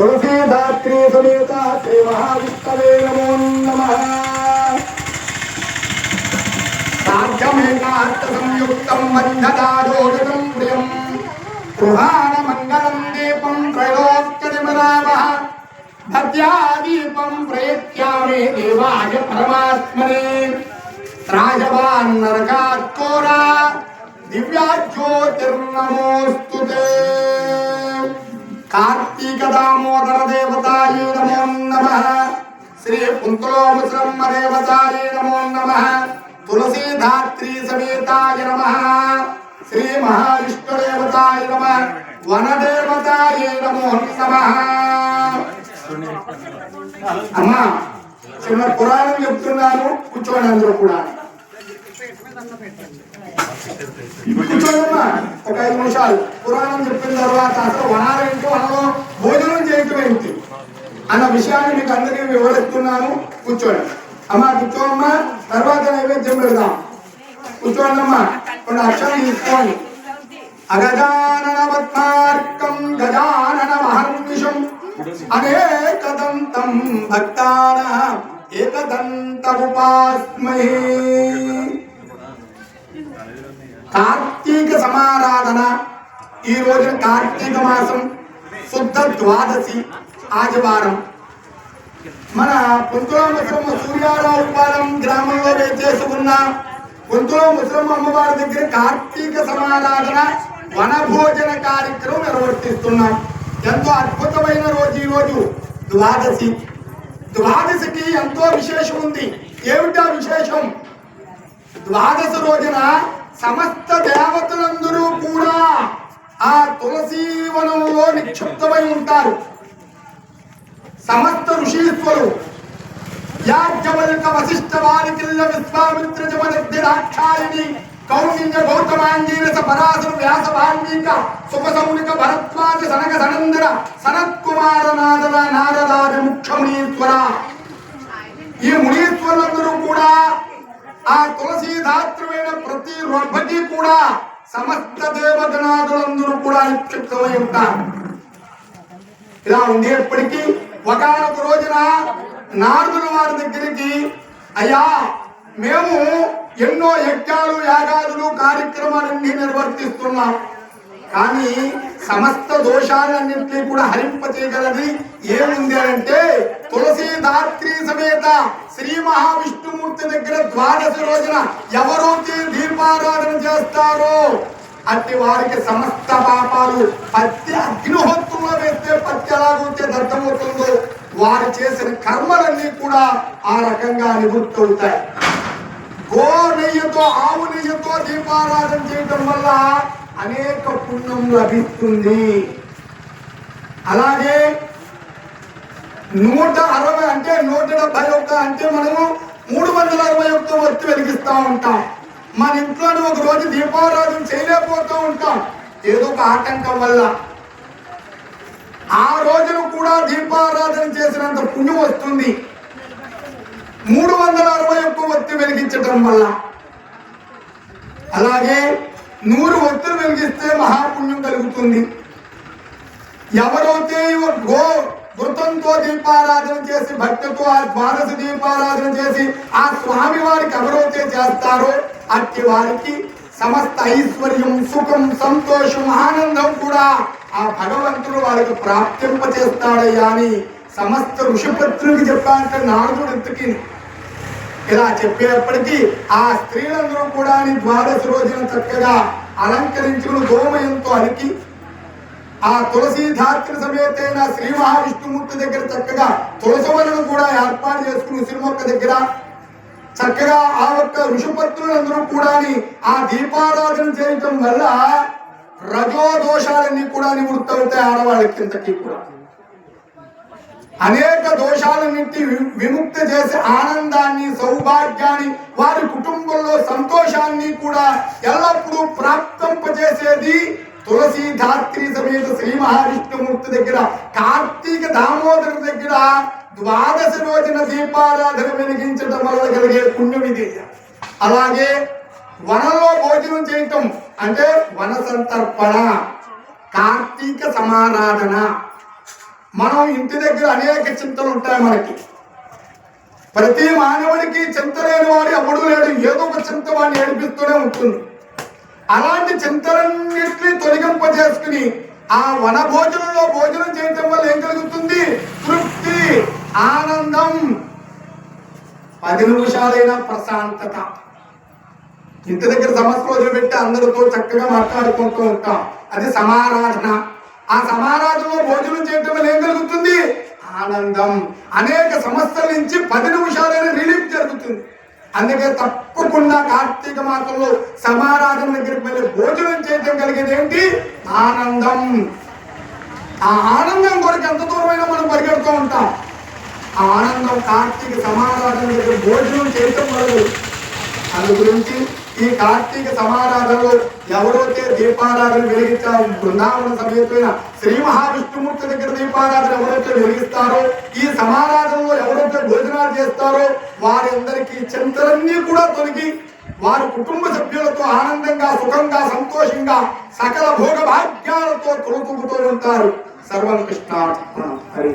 తులసీ తులసీదాత్రీ సమేత శ్రీ మహావిష్ణవే నమో నమ సాధ్యమేకార్థ సంయుక్తం మధ్యదాజోజనం ప్రియం గృహాణ మంగళం దీపం త్రైలోక్యమరామ భద్యాదీపం ప్రయత్యామే దేవాయ పరమాత్మనే రాజవాన్ నరకాత్కోరా దివ్యాజ్యోతిర్నమోస్తు కార్తీక దామోదర దేవతాయే నమో నమ శ్రీ కుంతలోముశ్రమ్మ దేవతాయే నమో నమ తులసీధాత్రీ సమేతాయ నమ శ్రీ మహావిష్ణు దేవతాయ నమ వన దేవతాయ నమో నమ అమ్మా చిన్న పురాణం చెప్తున్నాను కూర్చోండి అందరూ కూడా. కూర్చోండమ్మా ఒక ఐదు నిమిషాలు. పురాణం చెప్పిన తర్వాత అసలు వనాలేంటో వనంలో భోజనం అన్న విషయాన్ని మీకు అందరికీ వివరిస్తున్నాను. కూర్చోండి. అమ్మా కూర్చోమ్మా. తర్వాత నైవేద్యం పెడదాం. కూర్చోండి అమ్మా కొన్ని అక్షరం తీసుకోండి. అగజానన పద్మార్కం గజానన మహర్నిషం అనేకదంతం భక్తాన ఏకదంతముపాస్మహే కార్తీక సమారాధన. ఈ రోజు కార్తీక మాసం. శుద్ధ ద్వాదశి. ఆదివారం. మన పొంతులో ముసలమ్మ సూర్యారావు పాలెం గ్రామంలో ఉన్న పొంతులో ముసలమ్మ అమ్మవారి దగ్గర కార్తీక సమారాధన వనభోజన కార్యక్రమం నిర్వర్తిస్తున్నాం. ఎంతో అద్భుతమైన రోజు ఈ రోజు. ద్వాదశి. ద్వాదశికి ఎంతో విశేషం ఉంది. ఏమిటా విశేషం? ద్వాదశ రోజున సమస్త దేవతలందరూ కూడా ఆ తులసీ వనంలో నిక్షిప్తమై ఉంటారు. సమస్త ఋషీశ్వరు యాజ్ఞవల్క వశిష్ఠ వారికిల్ల విశ్వామిత్ర జమదగ్ధి రాక్షాయిని కౌండిన్య గౌతమాంగీరస పరాశర వ్యాస వాల్మీక సుఖ సమునిక భరద్వాజ సనక సనందర సనత్కుమార నారద నారదాది ముఖ్య మునీశ్వర ఈ మునీశ్వరులందరూ కూడా ఆ తులసీదాత్రువైన ప్రతి రొబ్బకి కూడా సమస్త దేవగణాదులందరూ కూడా నిక్షిప్తమై ఉంటారు. ఇలా ఉండేప్పటికీ ఒకనొక రోజున నారదుల వారి దగ్గరికి అయ్యా మేము ఎన్నో యజ్ఞాలు యాగాదులు కార్యక్రమాలన్నీ నిర్వర్తిస్తున్నాం. కానీ సమస్త దోషాలన్నింటినీ కూడా హరింపచేయగలది ఏముంది అంటే తులసీదాత్రి సమేత శ్రీ మహావిష్ణుమూర్తి దగ్గర ద్వాదశి రోజున ఎవరైతే దీపారాధన చేస్తారో అట్టి వారికి సమస్త పాపాలు పత్తి అగ్నిహోత్రంలో వేస్తే పత్తి ఎలాగైతే దర్థమవుతుందో వారు చేసిన కర్మలన్నీ కూడా ఆ రకంగా నివృత్తి అవుతాయి. గో నెయ్యితో ఆవు నెయ్యితో దీపారాధన చేయటం వల్ల అనేక పుణ్యం లభిస్తుంది. అలాగే నూట అరవై అంటే నూట డెబ్బై ఒక్క అంటే మనము మూడు వందల అరవై ఒక్క వత్తి వెలిగిస్తూ ఉంటాం. మన ఇంట్లోనే ఒక రోజు దీపారాధన చేయలేకపోతూ ఉంటాం. ఏదో ఒక ఆటంకం వల్ల. ఆ రోజున కూడా దీపారాధన చేసినంత పుణ్యం వస్తుంది. మూడు వందల అరవై ఒక్క వత్తి వెలిగించటం వల్ల. అలాగే నూరు ఒత్తులు వెలిగిస్తే మహాపుణ్యం కలుగుతుంది. ఎవరైతే గో వృతంతో దీపారాధన చేసి భక్తితో ఆ ద్వాదశ దీపారాధన చేసి ఆ స్వామి వారికి ఎవరైతే చేస్తారో అట్టి వారికి సమస్త ఐశ్వర్యం సుఖం సంతోషం ఆనందం కూడా ఆ భగవంతుడు వారికి ప్రాప్తింపచేస్తాడయ్యా అని సమస్త ఋషిపత్రులకి చెప్పాలంటే నారదుడు ఎత్తుకి ఇలా చెప్పేప్పటికీ ఆ స్త్రీలందరూ కూడా ద్వాదశ రోజున చక్కగా అలంకరించుకుని గోమయంతో అలికి ఆ తులసి ధాత్రి సమేతైన శ్రీ మహావిష్ణుమూర్తి దగ్గర చక్కగా తులసవలను కూడా ఏర్పాటు చేసుకుని ఉసిరిమొక్క దగ్గర చక్కగా ఆ యొక్క ఋషిపత్రులందరూ కూడా ఆ దీపారాధన చేయటం వల్ల రజోదోషాలన్నీ కూడా నివృత్తి అవుతాయి ఆడవాళ్ళకి ఇంతకీ కూడా. అనేక దోషాలన్నింటి వి- విముక్తి చేసి ఆనందాన్ని సౌభాగ్యాన్ని వారి కుటుంబంలో సంతోషాన్ని కూడా ఎల్లప్పుడూ ప్రాప్తింపజేసేది తులసి ధాత్రి సమేత శ్రీ మహావిష్ణుమూర్తి దగ్గర కార్తీక దామోదర దగ్గర ద్వాదశి రోజున దీపారాధన వెలిగించడం వల్ల కలిగే పుణ్యం ఇది అలాగే వనంలో భోజనం చేయటం అంటే వన సంతర్పణ కార్తీక సమారాధన. మనం ఇంటి దగ్గర అనేక చింతలు ఉంటాయి మనకి. ప్రతి మానవుడికి చింత లేని వాడు ఎవడు లేడు. ఏదో ఒక చింత వాడిని ఏడిపిస్తూనే ఉంటుంది. అలాంటి చింతలన్నింటినీ తొలగింప చేసుకుని ఆ వన భోజనంలో భోజనం చేయటం వల్ల ఏం కలుగుతుంది? తృప్తి. ఆనందం. పది నిమిషాలైన ప్రశాంతత. ఇంటి దగ్గర సమస్యలు వదిలిపెట్టి అందరితో చక్కగా మాట్లాడుకుంటూ ఉంటాం. అది సమారాధన. ఆ సమారాధనలో భోజనం చేయటం వల్ల ఏం కలుగుతుంది ఆనందం. అనేక సమస్యల నుంచి పది నిమిషాలైన రిలీఫ్ జరుగుతుంది. అందుకే తప్పకుండా కార్తీక మాసంలో సమారాధన దగ్గరికి వెళ్ళి భోజనం చేయటం కలిగేది ఏంటి? ఆనందం. ఆ ఆనందం కొరకు ఎంత దూరమైనా మనం పరిగెడుతూ ఉంటాం. ఆ ఆనందం కార్తీక సమారాధన దగ్గర భోజనం చేయటం వల్ల అందు గురించి ఈ కార్తీక సమారాధనలో ఎవరైతే దీపారాధన వెలిగించారో బృందావన సమేతమైన శ్రీ మహావిష్ణుమూర్తి దగ్గర దీపారాధన ఎవరైతే వెలిగిస్తారో ఈ సమారాధనలో ఎవరైతే భోజనాలు చేస్తారో వారందరికీ చింతలన్నీ కూడా తొలగి వారి కుటుంబ సభ్యులతో ఆనందంగా సుఖంగా సంతోషంగా సకల భోగ భాగ్యాలతో తొలతూగుతూ ఉంటారు. సర్వం కృష్ణ హరి